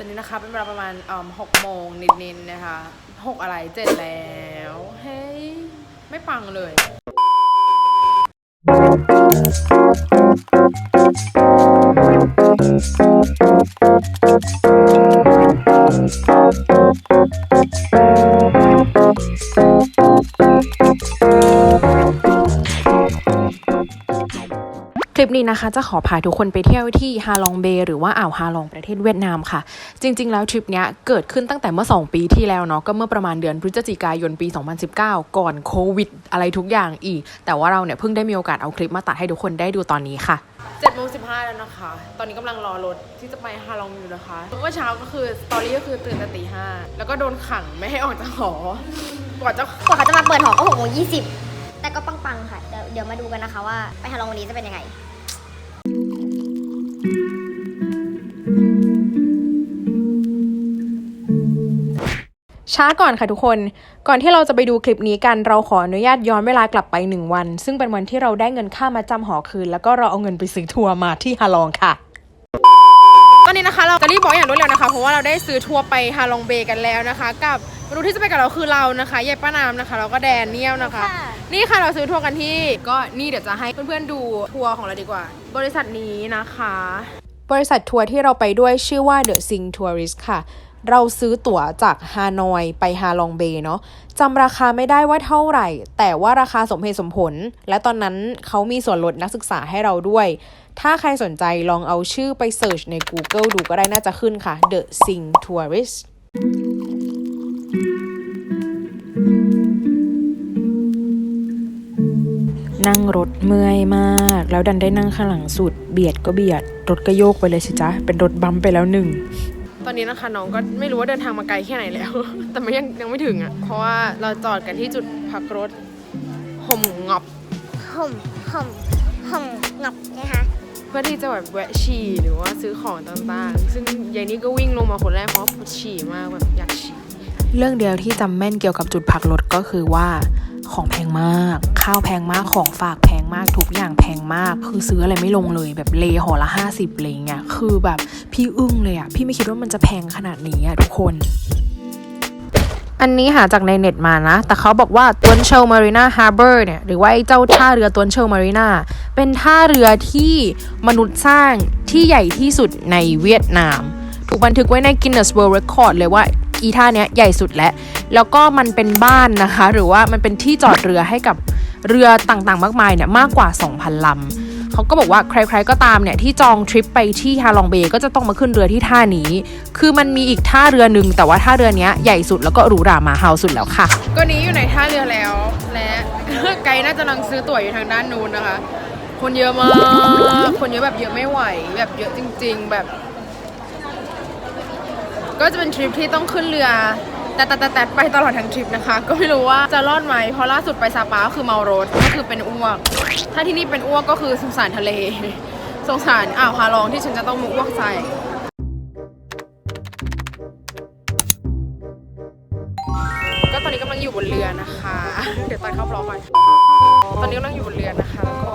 อนนี้นะคะเป็นเวลาประมาณเอ่อหกโมงนิดๆนะคะหกอะไรเจ็ดแล้ว เฮ้ย ไม่ฟังเลยคลิ ปนี้นะคะจะขอพาทุกคนไปเที่ยวที่ฮาลองเบย์หรือว่าอ่าวฮาลองประเทศเวียดนามค่ะ จริง ๆ แล้วทริปเนี้ยเกิดขึ้นตั้งแต่เมื่อ 2 ปีที่แล้วเนาะก็เมื่อประมาณเดือนพฤศจิกายนปี 2019 ก่อนโควิด อะไรทุกอย่างอีก แต่ว่าเราเนี่ยเพิ่งได้มีโอกาสเอาคลิปมาตัดให้ทุกคนได้ดูตอนนี้ค่ะเจ็ดโมงสิบห้าแล้วนะคะ ตอนนี้กำลังรอรถที่จะไปฮาลองอยู่นะคะเมื่อเช้าก็คือสตอรี่ก็คือตื่นแต่ตีห้าแล้วก็โดนขังไม่ให้ออกจากหอกว่าจะกว่าเขาจะมาเปิดหอก็หกโมงยี่สิบแต่ก็ปังๆค่ะ เดี๋ยวเดี๋ยวมาดูกันนะคะว่าไปฮาลองวันนี้จะเป็นยังไง ช้าก่อนค่ะทุกคน ก่อนที่เราจะไปดูคลิปนี้กัน เราขออนุญาตย้อนเวลากลับไป 1 วัน ซึ่งเป็นวันที่เราได้เงินค่ามาจำหอคืน แล้วก็เราเอาเงินไปซื้อทัวร์มาที่ฮาลองค่ะ ตอนนี้นะคะ เราจะรีบบอกอย่างรวดเร็วนะคะ เพราะว่าเราได้ซื้อทัวร์ไปฮาลองเบย์กันแล้วนะคะ กับ มนุษย์ที่จะไปกับเราคือเรานะคะยายป้าน้ำนะคะ แล้วก็แดนเนียลนะคะค่ะนี่ค่ะเราซื้อทัวร์กันที่ ก็นี่เดี๋ยวจะให้เพื่อนๆดูทัวร์ของเราดีกว่า บริษัทนี้นะคะ บริษัททัวร์ที่เราไปด้วยชื่อว่า The Sing Tourist ค่ะ เราซื้อตั๋วจากฮานอยไปฮาลองเบย์เนาะจำราคาไม่ได้ว่าเท่าไหร่ แต่ว่าราคาสมเหตุสมผล และตอนนั้นเขามีส่วนลดนักศึกษาให้เราด้วย ถ้าใครสนใจลองเอาชื่อไปเสิร์ชใน Google ดูก็ได้น่าจะขึ้นค่ะ The Sing Tourist นั่งรถเมื่อยมาก แล้วดันได้นั่งข้างหลังสุด เบียดก็เบียด รถก็โยกไปเลยสิจ๊ะ เป็นรถบัมป์ไปแล้วหนึ่ง ตอนนี้นะคะน้องก็ไม่รู้ว่าเดินทางมาไกลแค่ไหนแล้ว แต่ไม่ยังยังไม่ถึงอะ เพราะว่าเราจอดกันที่จุดพักรถห่มงอบห่มห่มห่มงับนะคะเพื่อที่จะแบบแวะฉี่หรือว่าซื้อของต่างๆ ซึ่งยายนี่ก็วิ่งลงมาคนแรกเพราะว่าปวดฉี่มากแบบอยากฉี่ เรื่องเดียวที่จำแม่นเกี่ยวกับจุดพักรถก็คือว่า ของแพงมาก ข้าวแพงมากของฝากแพงมากทุกอย่างแพงมาก คือซื้ออะไรไม่ลงเลยแบบเลห่อละ 50อะไรเงี้ยคือแบบพี่อึ้งเลยอะพี่ไม่คิดว่ามันจะแพงขนาดนี้อะทุกคนอันนี้หาจากในเน็ตมานะ แต่เขาบอกว่าตวนเชลมารีนาฮาร์เบอร์เนี่ย หรือว่าไอ้เจ้าท่าเรือตวนเชลมารีนาเป็นท่าเรือที่มนุษย์สร้างที่ใหญ่ที่สุดในเวียดนาม ถูกบันทึกไว้ใน Guinness World Record เลยว่า อีท่าเนี้ยใหญ่สุดแล้วแล้วก็มันเป็นบ้านนะคะ หรือว่ามันเป็นที่จอดเรือให้กับเรือต่างๆ มากมายเนี่ยมากกว่า 2,000ลำเขาก็บอกว่าใครๆก็ตามเนี่ยที่จองทริปไปที่ฮาลองเบย์ก็จะต้องมาขึ้นเรือที่ท่านี้ คือมันมีอีกท่าเรือหนึ่งแต่ว่าท่าเรือเนี้ยใหญ่สุดแล้วก็หรูหรามาเฮาสุดแล้วค่ะ ก็นี้อยู่ในท่าเรือแล้ว และไกด์น่าจะกำลังซื้อตั๋วอยู่ทางด้านนู้นนะคะ คนเยอะมาก คนเยอะแบบเยอะไม่ไหว แบบเยอะจริง ๆ แบบ ก็จะเป็นทริปที่ต้องขึ้นเรือแต่แต่แต่แต่ไปตลอดทั้งทริปนะคะ ก็ไม่รู้ว่าจะรอดไหมเพราะล่าสุดไปซาปาก็คือเมารถก็คือเป็นอ้วก ถ้าที่นี่เป็นอ้วกก็คือสงสารทะเล สงสารอ่าวฮาลองที่ฉันจะต้องมาอ้วกใส่ก็ตอนนี้กำลังอยู่บนเรือนะคะ เดี๋ยวตัดเข้าบล็อกไปตอนนี้กำลังอยู่บนเรือนะคะแล้วก็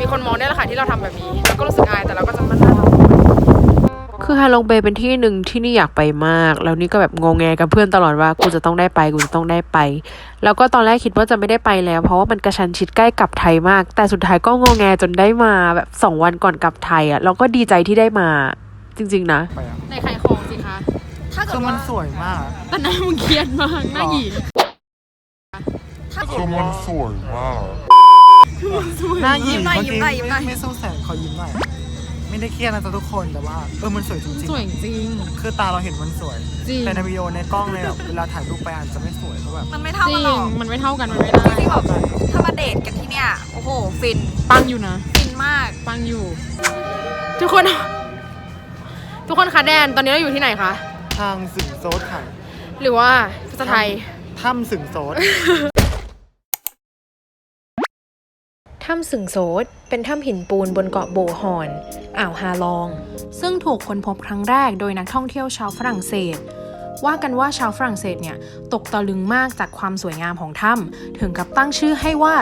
มีคนมองได้แหละค่ะที่เราทำแบบนี้ แล้วก็รู้สึกอายแต่เราก็จะมันน่า คือฮาลองเบย์เป็นที่หนึ่งที่นี่อยากไปมาก แล้วนี่ก็แบบงงแงกับเพื่อนตลอดว่ากูจะต้องได้ไปกูจะต้องได้ไป แล้วก็ตอนแรกคิดว่าจะไม่ได้ไปแล้ว เพราะว่ามันกระชันชิดใกล้กลับไทยมาก แต่สุดท้ายก็งงแงจนได้มาแบบสองวันก่อนกลับไทยอะเราก็ดีใจที่ได้มาจริง ๆ นะ ไปอะในขายของสิคะ ถ้าเกิคืดอมัว่านสวยมากแต่หน้ามึงเครียดมาก หน้าหยีคือมันสวยมาก หน้ายิ้มหน่อยเมื่อยิ้มกี้หน่อยยิ้มหน่อยไม่ไม่สู้แสงขอยิ้มหน่อย ไม่ได้เครียดนะจ๊ะทุกคนแต่ว่าเออมันสวยจริงสวยจริง ๆคือตาเราเห็นมันสวย จริง แต่ในวิดีโอในกล้องเลยแบบเวลาถ่ายรูปไปอาจจะไม่สวยเพราะแบบมันไม่เท่าจริกันงหรอกมันไม่เท่ากันมันไม่ได้ที่แบบถ้ามาเดทกันที่เนี่ย โอ้โห ฟิน ปังอยู่นะ ฟินมาก ปังอยู่ ทุกคน ทุกคนคะแดนตอนนี้เราอยู่ที่ไหนคะ ทางสึงโซดค่ะหรือว่าภาษาไทย ถ้ำสึงโซด ถ้ำสึงโซดเป็นถ้ำหินปูนบนเกาะโบฮอน อ่าวฮาลอง ซึ่งถูกค้นพบครั้งแรกโดยนักท่องเที่ยวชาวฝรั่งเศส ว่ากันว่าชาวฝรั่งเศสเนี่ยตกตะลึงมากจากความสวยงามของถ้ำถึงกับตั้งชื่อให้ว่า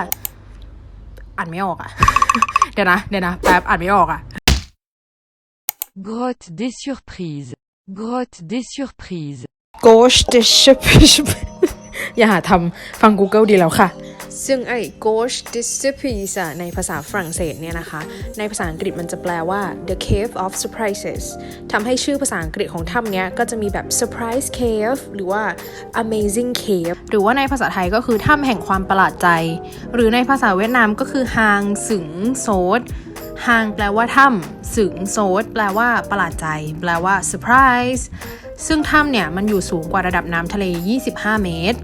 อ่านไม่ออกอะเดี๋ยวนะเดี๋ยวนะแป๊บอ่านไม่ออกอะ Grotte des surprises. Grotte des surprises. Gauche de c h e p อย่าหาทำฟัง Google ดีแล้วค่ะ ซึ่งไอ้ Gauche de c h e p i s ในภาษาฝรั่งเศสเนี่ยนะคะ ในภาษาอังกฤษมันจะแปลว่า the cave of surprises ทำให้ชื่อภาษาอังกฤษของถ้ำเนี้ยก็จะมีแบบ surprise cave หรือว่า amazing cave หรือว่าในภาษาไทยก็คือถ้ำแห่งความประหลาดใจ หรือในภาษาเวียดนามก็คือฮางสึงโซดฮางแปลว่าถ้ำสึงโซดแปลว่าประหลาดใจ แปลว่า surprise ซึ่งถ้ำเนี่ยมันอยู่สูงกว่าระดับน้ำทะเล 25 เมตร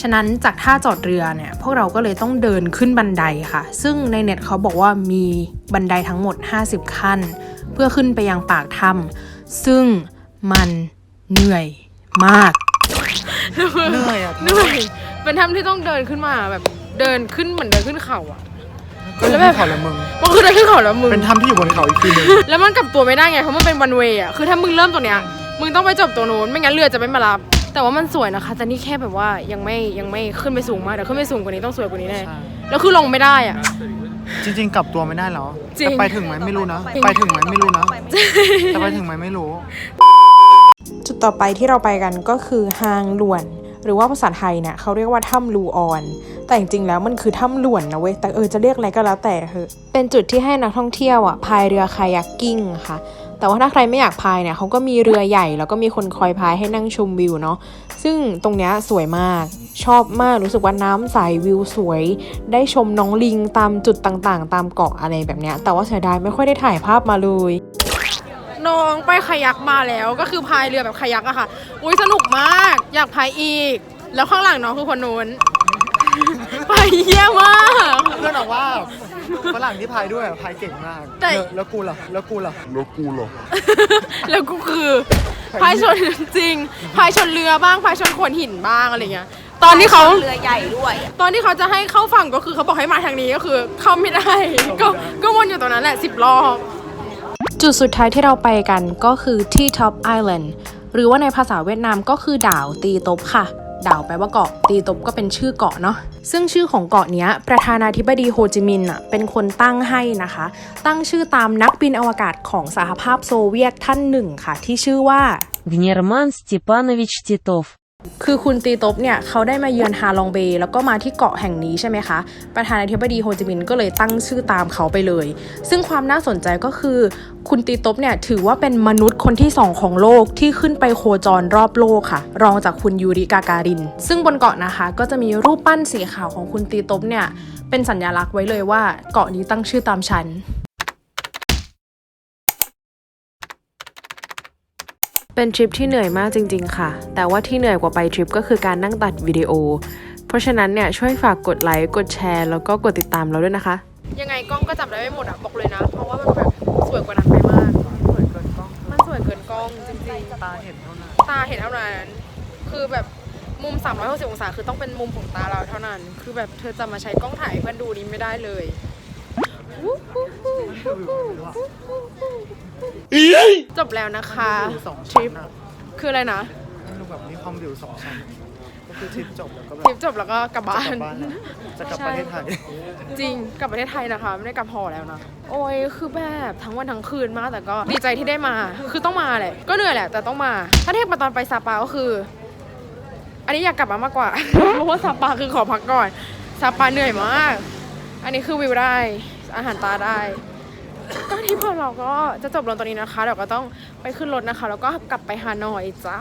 ฉะนั้นจากท่าจอดเรือเนี่ยพวกเราก็เลยต้องเดินขึ้นบันไดค่ะ ซึ่งในเน็ตเขาบอกว่ามีบันไดทั้งหมด 50 ขั้น เพื่อขึ้นไปยังปากถ้ำซึ่งมันเหนื่อยมากเหนื่อยอะเหนื่อยเป็นถ้ำที่ต้องเดินขึ้นมาแบบเดินขึ้นเหมือนเดินขึ้นเขาอะก็เลยไม่ขอละมึงมันคือเดินขึ้นเขาแล้วมึงเป็นถ้ำที่อยู่บนเขาอีกทีหนึงแล้วมันกลับตัวไม่ได้ไงเพราะมันเป็นวันเวย์อะคือถ้ามึงเริ่มตัวเนี้ยมึงต้องไปจบตัวนู้นไม่งั้นเรือจะไม่มารับ แต่ว่ามันสวยนะคะ แต่นี่แค่แบบว่ายังไม่ยังไม่ขึ้นไปสูงมากเดี๋ยวขึ้นไปสูงกว่านี้ต้องสวยกว่านี้แน่ใช่แล้วคือลงไม่ได้อะ จริง ๆ กลับตัวไม่ได้เหรอจริง แต่ไปถึงไหมไม่รู้นะ ไปถึงไหมไม่รู้นะ แต่ไปถึงไหมไม่รู้ จุดต่อไปที่เราไปกันก็คือฮางหลวน หรือว่าภาษาไทยเนี่ยเขาเรียกว่าถ้ำลูออน แต่จริงๆแล้วมันคือถ้ำหลวนนะเว้ยแต่เออจะเรียกอะไรก็แล้วแต่เถอะเป็นจุดที่ให้นักท่องเที่ยวอะพายเรือคายักกิ้งค่ะ แต่ว่าถ้าใครไม่อยากพายเนี่ยเขาก็มีเรือใหญ่ แล้วก็มีคนคอยพายให้นั่งชมวิวเนาะซึ่งตรงเนี้ยสวยมาก ชอบมากรู้สึกว่าน้ำใสวิวสวย ได้ชมน้องลิงตามจุดต่างๆ ตามเกาะอะไรแบบเนี้ยแต่ว่าเสียดายไม่ค่อยได้ถ่ายภาพมาเลยน้องไปคายักมาแล้วก็คือพายเรือแบบคายักอะค่ะ อุ้ยสนุกมาก อยากพายอีก แล้วข้างหลังน้องคือคนนู้นพายเยี่ยมากเพื่อนบอกว่า ฝรั่งที่พายด้วยอะพายเก่งมากแต่ แล้วแล้วกูล่ะแล้วกูล่ะแล้วกูคือพายชนจริงพายชนเรือบ้างพายชนโขดหินบ้างอะไรเงี้ย ตอนที่เขาเรือใหญ่ด้วยตอนที่เขาจะให้เข้าฝั่งก็คือเขาบอกให้มาทางนี้ก็คือ เข้าไม่ได้ ก็ก็วนอยู่ตรงนั้นแหละสิบรอบ จุดสุดท้ายที่เราไปกันก็คือที่ Top Island หรือว่าในภาษาเวียดนามก็คือดาวตีตบค่ะ ดาวแปลว่าเกาะ ตีตบก็เป็นชื่อเกาะเนาะ ซึ่งชื่อของเกาะเนี้ย ประธานาธิบดีโฮจิมินห์อ่ะเป็นคนตั้งให้นะคะ ตั้งชื่อตามนักบินอวกาศของสหภาพโซเวียตท่านหนึ่งค่ะ ที่ชื่อว่า Гнерман Степанович Титов. คือคุณตีตบเนี่ยเขาได้มาเยือนฮาลองเบย์แล้วก็มาที่เกาะแห่งนี้ใช่ไหมคะ ประธานาธิบดีโฮจิมินห์ก็เลยตั้งชื่อตามเขาไปเลย ซึ่งความน่าสนใจก็คือ คุณตีตบเนี่ยถือว่าเป็นมนุษย์คนที่สองของโลกที่ขึ้นไปโคจรรอบโลกค่ะ รองจากคุณยูริกาการิน ซึ่งบนเกาะนะคะก็จะมีรูปปั้นสีขาวของคุณตีตบเนี่ยเป็นสัญลักษณ์ไว้เลยว่าเกาะนี้ตั้งชื่อตามฉัน เป็นทริปที่เหนื่อยมากจริง ๆ ค่ะ แต่ว่าที่เหนื่อยกว่าไปทริปก็คือการนั่งตัดวิดีโอ เพราะฉะนั้นเนี่ยช่วยฝากกดไลค์ กดแชร์ แล้วก็กดติดตามเราด้วยนะคะ ยังไงกล้องก็จับได้ไม่หมดอะบอกเลยนะ เพราะว่ามันแบบสวยกว่านั้นไปมาก สวยเกินกล้อง มันสวยเกินกล้องจริงๆ ตาเห็นเท่านั้น ตาเห็นเท่านั้น คือแบบมุม 360 องศา คือต้องเป็นมุมของตาเราเท่านั้น คือแบบเธอจะมาใช้กล้องถ่ายเพื่อนดูนี้ไม่ได้เลย จบแล้วนะคะวิวสองทชั้รินปอะคืออะไรนะไม่รู้แบบนี้ความวิวสองชั้นก็คือทริปจบแล้วก็แบทริบปจบแล้วก็กลับบ้าจะกลันบบ้านแล้วจะกลับใช่ประเทศไทย จริงกลับประเทศไทยนะคะ ไม่ได้กลับหอแล้วนะ โอ้ยคือแบบทั้งวันทั้งคืนมากแต่ก็ดีใจที่ได้มา คือต้องมาแหละก็เหนื่อยแหละแต่ต้องมา ถ้าเทียบกับตอนไปซาปาก็คือ อันนี้อยากกลับมามากกว่าเพราะว่าซาปาคือขอพักก่อนซาปาเหนื่อยมาก อันนี้คือวิวได้ อาหารตาได้ก็ที่พวกเราก็จะจบลงตอนนี้นะคะเดี๋ยวก็ต้องไปขึ้นรถนะคะ แล้วก็กลับไปฮานอยจ้า